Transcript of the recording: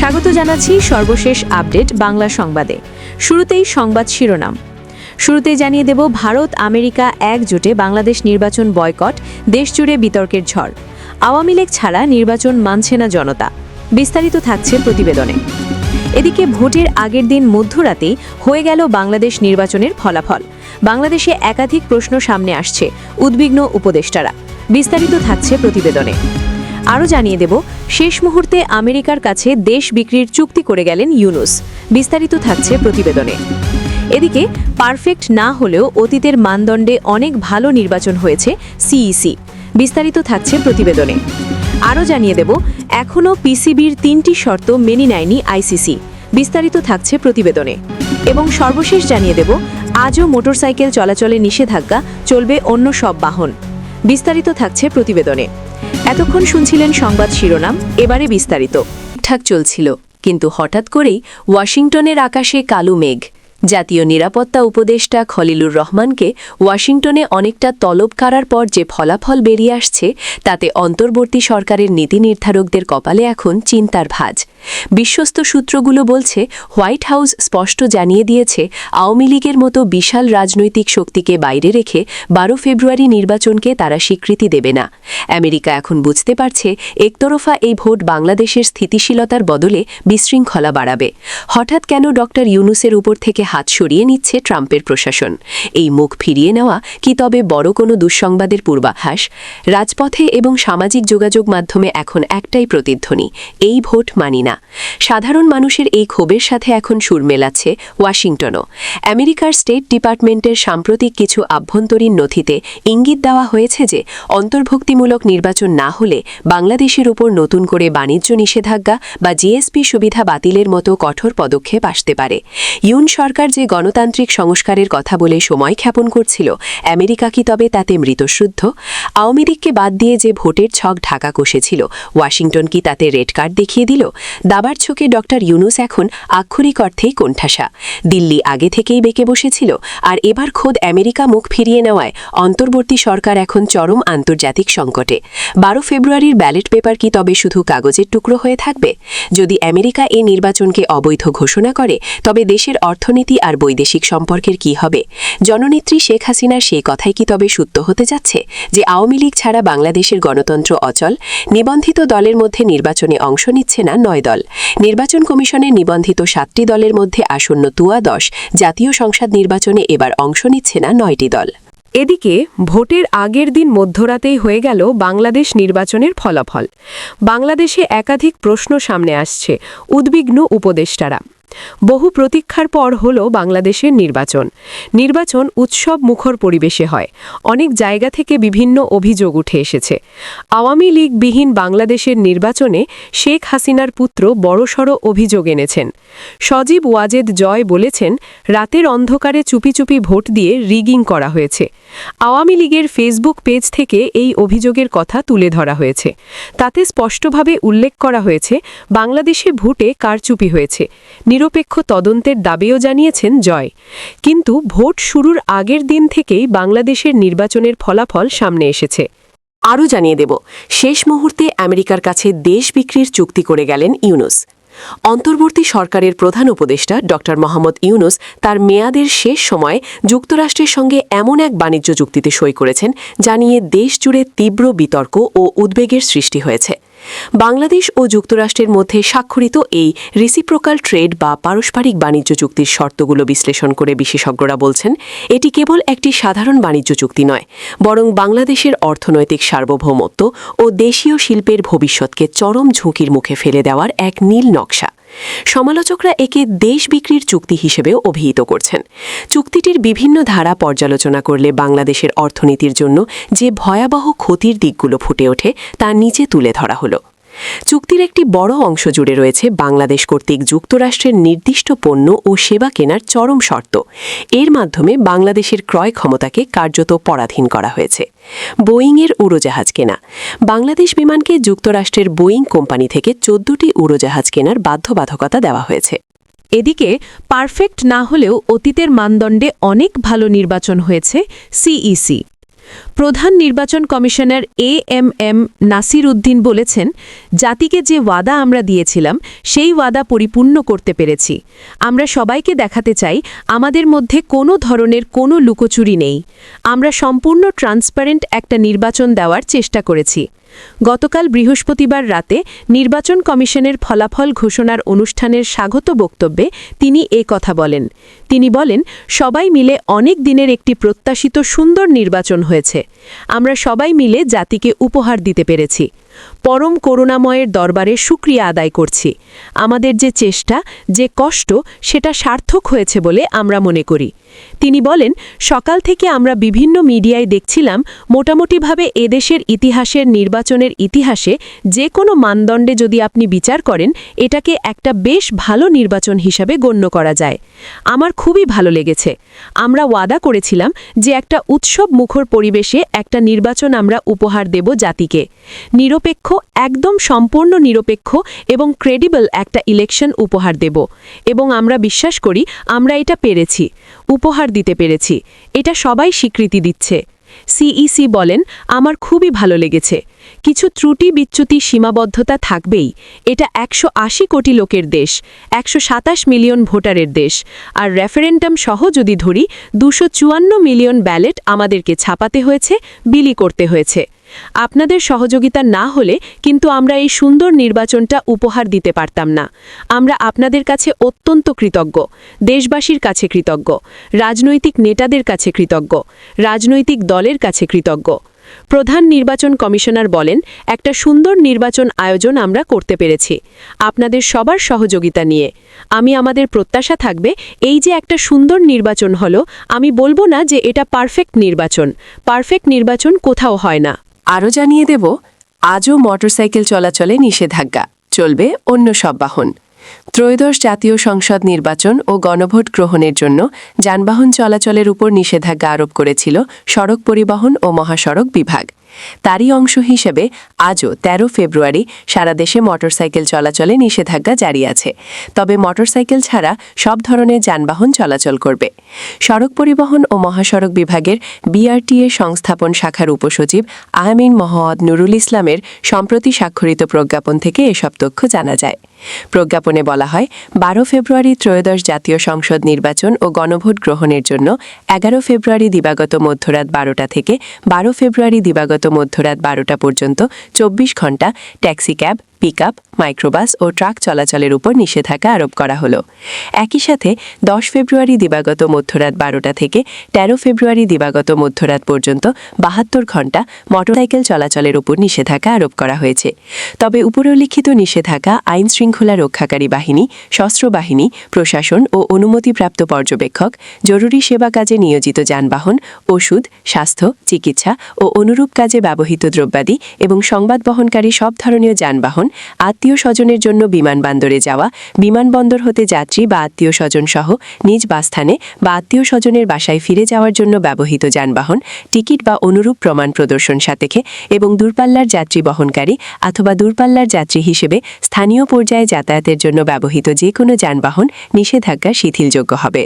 স্বাগত জানাচ্ছি সর্বশেষ আপডেট বাংলা সংবাদে। শুরুতেই সংবাদ শিরোনাম। শুরুতেই জানিয়ে দেব, ভারত, আমেরিকা একজোটে বাংলাদেশ নির্বাচন বয়কট, দেশজুড়ে বিতর্কের ঝড়। আওয়ামী লীগ ছাড়া নির্বাচন মানছে না জনতা। বিস্তারিত থাকছে প্রতিবেদনে। এদিকে ভোটের আগের দিন মধ্যরাতেই হয়ে গেল বাংলাদেশ নির্বাচনের ফলাফল। বাংলাদেশে একাধিক প্রশ্ন সামনে আসছে, উদ্বিগ্ন উপদেষ্টারা। বিস্তারিত থাকছে প্রতিবেদনে। আরও জানিয়ে দেব, শেষ মুহূর্তে আমেরিকার কাছে দেশ বিক্রির চুক্তি করে গেলেন ইউনুস। বিস্তারিত থাকছে প্রতিবেদনে। এদিকে, পারফেক্ট না হলেও অতীতের মানদণ্ডে অনেক ভালো নির্বাচন হয়েছে সিইসি। বিস্তারিত থাকছে প্রতিবেদনে। আরও জানিয়ে দেব, এখনও পিসিবির তিনটি শর্ত মেনে নেয়নি আইসিসি। বিস্তারিত থাকছে প্রতিবেদনে। এবং সর্বশেষ জানিয়ে দেব, আজও মোটরসাইকেল চলাচলে নিষেধাজ্ঞা, চলবে অন্য সব বাহন। বিস্তারিত থাকছে প্রতিবেদনে। এতক্ষণ শুনছিলেন সংবাদ শিরোনাম, এবারে বিস্তারিত। ঠিকঠাক চলছিল, কিন্তু হঠাৎ করেই ওয়াশিংটনের আকাশে কালো মেঘ। জাতীয় নিরাপত্তা উপদেষ্টা খলিলুর রহমানকে ওয়াশিংটনে অনেকটা তলব করার পর যে ফলাফল বেরিয়ে আসছে, তাতে অন্তর্বর্তী সরকারের নীতি নির্ধারকদের কপালে এখন চিন্তার ভাজ। বিশ্বস্ত সূত্রগুলো বলছে, হোয়াইট হাউস স্পষ্ট জানিয়ে দিয়েছে, আওয়ামী লীগের মতো বিশাল রাজনৈতিক শক্তিকে বাইরে রেখে বারো ফেব্রুয়ারি নির্বাচনকে তারা স্বীকৃতি দেবে না। আমেরিকা এখন বুঝতে পারছে, একতরফা এই ভোট বাংলাদেশের স্থিতিশীলতার বদলে বিশৃঙ্খলা বাড়াবে। হঠাৎ কেন ডক্টর ইউনুসের উপর থেকে হাত সরিয়ে নিচ্ছে ট্রাম্পের প্রশাসন। এই মুখ ফিরিয়ে নেওয়া কি তবে বড় কোনো দুঃসংবাদের পূর্বাভাস? রাজপথে এবং সামাজিক যোগাযোগ মাধ্যমে এখন একটাই প্রতিধ্বনি, এই ভোট মানি না। সাধারণ মানুষের এই ক্ষোভের সাথে এখন সুর মেলাচ্ছে ওয়াশিংটনও। আমেরিকার স্টেট ডিপার্টমেন্টের সাম্প্রতিক কিছু আভ্যন্তরীণ নথিতে ইঙ্গিত দেওয়া হয়েছে যে, অন্তর্ভুক্তিমূলক নির্বাচন না হলে বাংলাদেশের উপর নতুন করে বাণিজ্য নিষেধাজ্ঞা বা জিএসপি সুবিধা বাতিলের মতো কঠোর পদক্ষেপ আসতে পারে। ইউন সরকার যে গণতান্ত্রিক সংস্কারের কথা বলে সময় খ্যাপন করছিল, আমেরিকা কি তবে তাতে মৃতশুদ্ধ? আওয়ামী লীগকে বাদ দিয়ে যে ভোটের ছক ঢাকা কষেছিল, ওয়াশিংটন কি তাতে রেড কার্ড দেখিয়ে দিল? দাবার ছকে ডক্টর ইউনুস এখন আক্ষরিক অর্থেই কোণঠাসা। দিল্লি আগে থেকেই বেঁকে বসেছিল, আর এবার খোদ আমেরিকা মুখ ফিরিয়ে নেওয়ায় অন্তর্বর্তী সরকার এখন চরম আন্তর্জাতিক সংকটে। বারো ফেব্রুয়ারির ব্যালট পেপার কি তবে শুধু কাগজের টুকরো হয়ে থাকবে? যদি আমেরিকা এই নির্বাচনকে অবৈধ ঘোষণা করে, তবে দেশের অর্থনীতি আর বৈদেশিক সম্পর্কের কি হবে? জননেত্রী শেখ হাসিনার সেই কথাই কি তবে সত্য হতে যাচ্ছে? যে আওয়ামী লীগ ছাড়া বাংলাদেশের গণতন্ত্র অচল, নিবন্ধিত দলের মধ্যে নির্বাচনে অংশ নিচ্ছে না নয় দল। নির্বাচন কমিশনের নিবন্ধিত সাতটি দলের মধ্যে আসন্ন তুয়া দশ, জাতীয় সংসদ নির্বাচনে এবার অংশ নিচ্ছে না নয়টি দল। এদিকে, ভোটের আগের দিন মধ্যরাতেই হয়ে গেল বাংলাদেশ নির্বাচনের ফলাফল। বাংলাদেশে একাধিক প্রশ্ন সামনে আসছে, উদ্বিগ্ন উপদেষ্টারা। বহু প্রতীক্ষার পর হল বাংলাদেশের নির্বাচন। নির্বাচন উৎসব মুখর পরিবেশে হয়। অনেক জায়গা থেকে বিভিন্ন অভিযোগ উঠে এসেছে। আওয়ামী লীগবিহীন বাংলাদেশের নির্বাচনে শেখ হাসিনার পুত্র বড়সড় অভিযোগ এনেছেন। সজীব ওয়াজেদ জয় বলেছেন, রাতের অন্ধকারে চুপি চুপি ভোট দিয়ে রিগিং করা হয়েছে। আওয়ামী লীগের ফেসবুক পেজ থেকে এই অভিযোগের কথা তুলে ধরা হয়েছে। তাতে স্পষ্টভাবে উল্লেখ করা হয়েছে, বাংলাদেশে ভোটে কারচুপি হয়েছে। নিরপেক্ষ তদন্তের দাবিও জানিয়েছেন জয়। কিন্তু ভোট শুরুর আগের দিন থেকেই বাংলাদেশের নির্বাচনের ফলাফল সামনে এসেছে। আরও জানিয়ে দেব, শেষ মুহূর্তে আমেরিকার কাছে দেশ বিক্রির চুক্তি করে গেলেন ইউনুস। অন্তর্বর্তী সরকারের প্রধান উপদেষ্টা ড. মোহাম্মদ ইউনুস তার মেয়াদের শেষ সময়ে যুক্তরাষ্ট্রের সঙ্গে এমন এক বাণিজ্য চুক্তিতে সই করেছেন, যা নিয়ে দেশজুড়ে তীব্র বিতর্ক ও উদ্বেগের সৃষ্টি হয়েছে। বাংলাদেশ ও যুক্তরাষ্ট্রের মধ্যে স্বাক্ষরিত এই রিসিপ্রোকাল ট্রেড বা পারস্পরিক বাণিজ্য চুক্তির শর্তগুলো বিশ্লেষণ করে বিশেষজ্ঞরা বলছেন, এটি কেবল একটি সাধারণ বাণিজ্য চুক্তি নয়, বরং বাংলাদেশের অর্থনৈতিক সার্বভৌমত্ব ও দেশীয় শিল্পের ভবিষ্যৎকে চরম ঝুঁকির মুখে ফেলে দেওয়ার এক নীল নকশা। সমালোচকরা একে দেশ বিক্রির চুক্তি হিসেবেও অভিহিত করছেন। চুক্তিটির বিভিন্ন ধারা পর্যালোচনা করলে বাংলাদেশের অর্থনীতির জন্য যে ভয়াবহ ক্ষতির দিকগুলো ফুটে ওঠে, তা নিচে তুলে ধরা হলো। চুক্তির একটি বড় অংশ জুড়ে রয়েছে বাংলাদেশ কর্তৃক যুক্তরাষ্ট্রের নির্দিষ্ট পণ্য ও সেবা কেনার চরম শর্ত। এর মাধ্যমে বাংলাদেশের ক্রয় ক্ষমতাকে কার্যত পরাধীন করা হয়েছে। বোয়িংয়ের উড়োজাহাজ কেনা। বাংলাদেশ বিমানকে যুক্তরাষ্ট্রের বোয়িং কোম্পানি থেকে চোদ্দটি উড়োজাহাজ কেনার বাধ্যবাধকতা দেওয়া হয়েছে। এদিকে, পারফেক্ট না হলেও অতীতের মানদণ্ডে অনেক ভালো নির্বাচন হয়েছে সিইসি। প্রধান নির্বাচন commissioner A M M Nasir Uddin বলেছেন, জাতিকে যে ওয়াদা আমরা দিয়েছিলাম, সেই ওয়াদা পরিপূর্ণ করতে পেরেছি। আমরা সবাইকে দেখাতে চাই, আমাদের মধ্যে কোনো ধরনের কোনো লুকোচুরি নেই। আমরা সম্পূর্ণ ট্রান্সপারেন্ট একটা নির্বাচন দেওয়ার চেষ্টা করেছি। গতকাল বৃহস্পতিবার রাতে নির্বাচন কমিশনের ফলাফল ঘোষণার অনুষ্ঠানের স্বাগত বক্তব্যে তিনি এ কথা বলেন। তিনি বলেন, সবাই মিলে অনেক দিনের একটি প্রত্যাশিত সুন্দর নির্বাচন হয়েছে। আমরা সবাই মিলে জাতিকে উপহার দিতে পেরেছি। পরম করুণাময়ের দরবারে সুক্রিয়া আদায় করছি। আমাদের যে চেষ্টা, যে কষ্ট, সেটা সার্থক হয়েছে বলে আমরা মনে করি। তিনি বলেন, সকাল থেকে আমরা বিভিন্ন মিডিয়ায় দেখছিলাম মোটামুটিভাবে এদেশের ইতিহাসের নির্বাচনের ইতিহাসে যে কোনো মানদণ্ডে যদি আপনি বিচার করেন, এটাকে একটা বেশ ভালো নির্বাচন হিসাবে গণ্য করা যায়। আমার খুবই ভালো লেগেছে। আমরা ওয়াদা করেছিলাম যে একটা উৎসব মুখর পরিবেশে একটা নির্বাচন আমরা উপহার দেব জাতিকে। নিরপেক্ষ, একদম সম্পূর্ণ নিরপেক্ষ এবং ক্রেডিবল একটা ইলেকশন উপহার দেব। এবং আমরা বিশ্বাস করি, আমরা এটা পেরেছি। উপহার দিতে পেরেছি। এটা সবাই স্বীকৃতি দিচ্ছে। সিইসি বলেন, আমার খুবই ভালো লেগেছে। কিছু ত্রুটি বিচ্যুতি সীমাবদ্ধতা থাকবেই। এটা একশো আশি কোটি লোকের দেশ, একশো সাতাশ মিলিয়ন ভোটারের দেশ। আর রেফারেন্ডাম সহ যদি ধরি, দুশো মিলিয়ন ব্যালেট আমাদেরকে ছাপাতে হয়েছে, বিলি করতে হয়েছে। আপনাদের সহযোগিতা না হলে কিন্তু আমরা এই সুন্দর নির্বাচনটা উপহার দিতে পারতাম না। আমরা আপনাদের কাছে অত্যন্ত কৃতজ্ঞ, দেশবাসীর কাছে কৃতজ্ঞ, রাজনৈতিক নেতাদের কাছে কৃতজ্ঞ, রাজনৈতিক দলের কাছে কৃতজ্ঞ। প্রধান নির্বাচন কমিশনার বলেন, একটা সুন্দর নির্বাচন আয়োজন আমরা করতে পেরেছি। আপনাদের সবার সহযোগিতা নিয়ে। আমি আমাদের প্রত্যাশা থাকবে, এই যে একটা সুন্দর নির্বাচন হলো, আমি বলব না যে এটা পারফেক্ট নির্বাচন। পারফেক্ট নির্বাচন কোথাও হয় না। আরও জানিয়ে দেব, আজও মোটরসাইকেল চলাচলে নিষেধাজ্ঞা। চলবে অন্য সব বাহন। ত্রয়োদশ জাতীয় সংসদ নির্বাচন ও গণভোট গ্রহণের জন্য যানবাহন চলাচলের উপর নিষেধাজ্ঞা আরোপ করেছিল সড়ক পরিবহন ও মহাসড়ক বিভাগ। তারই অংশ হিসেবে আজও ১৩ ফেব্রুয়ারি সারা দেশে মোটরসাইকেল চলাচলে নিষেধাজ্ঞা জারি আছে। তবে মোটরসাইকেল ছাড়া সব ধরনের যানবাহন চলাচল করবে। সড়ক পরিবহন ও মহাসড়ক বিভাগের বিআরটিএ সংস্থাপন শাখার উপসচিব আহমিন মোহাম্মদ নুরুল ইসলামের সম্প্রতি স্বাক্ষরিত প্রজ্ঞাপন থেকে এসব তথ্য জানা যায়। প্রজ্ঞাপনে বলা হয়, বারো ফেব্রুয়ারি ত্রয়োদশ জাতীয় সংসদ নির্বাচন ও গণভোট গ্রহণের জন্য এগারো ফেব্রুয়ারি দিবাগত মধ্যরাত বারোটা থেকে বারো ফেব্রুয়ারি দিবাগত মধ্যরাত বারোটা পর্যন্ত চব্বিশ ঘণ্টা ট্যাক্সি ক্যাব পিকআপ, মাইক্রোবাস ও ট্রাক চলাচলের উপর নিষেধাজ্ঞা আরোপ করা হলো। একই সাথে দশ ফেব্রুয়ারি দিবাগত মধ্যরাত বারোটা থেকে ১৩ ফেব্রুয়ারি দিবাগত মধ্যরাত পর্যন্ত বাহাত্তর ঘণ্টা মোটরসাইকেল চলাচলের উপর নিষেধাজ্ঞা আরোপ করা হয়েছে। তবে উপরোল্লিখিত নিষেধাজ্ঞা, আইন শৃঙ্খলা রক্ষাকারী বাহিনী, সশস্ত্র বাহিনী, প্রশাসন ও অনুমতিপ্রাপ্ত পর্যবেক্ষক, জরুরি সেবা কাজে নিয়োজিত যানবাহন, ওষুধ, স্বাস্থ্য, চিকিৎসা ও অনুরূপ কাজে ব্যবহৃত দ্রব্যাদি এবং সংবাদ বহনকারী সব ধরনের যানবাহন আত্মীয় স্বজনের জন্য বিমানবন্দরে যাওয়া, বিমানবন্দর হতে যাত্রী বা আত্মীয় স্বজন সহ নিজ বাসস্থানে বা আত্মীয় স্বজনের বাসায় ফিরে যাওয়ার জন্য ব্যবহৃত যানবাহন, টিকিট বা অনুরূপ প্রমাণ প্রদর্শন সাথেকে এবং দূরপাল্লার যাত্রী বহনকারী অথবা দূরপাল্লার যাত্রী হিসেবে স্থানীয় পর্যায়ে যাতায়াতের জন্য ব্যবহৃত যে কোনো যানবাহন নিষেধাজ্ঞা শিথিলযোগ্য হবে।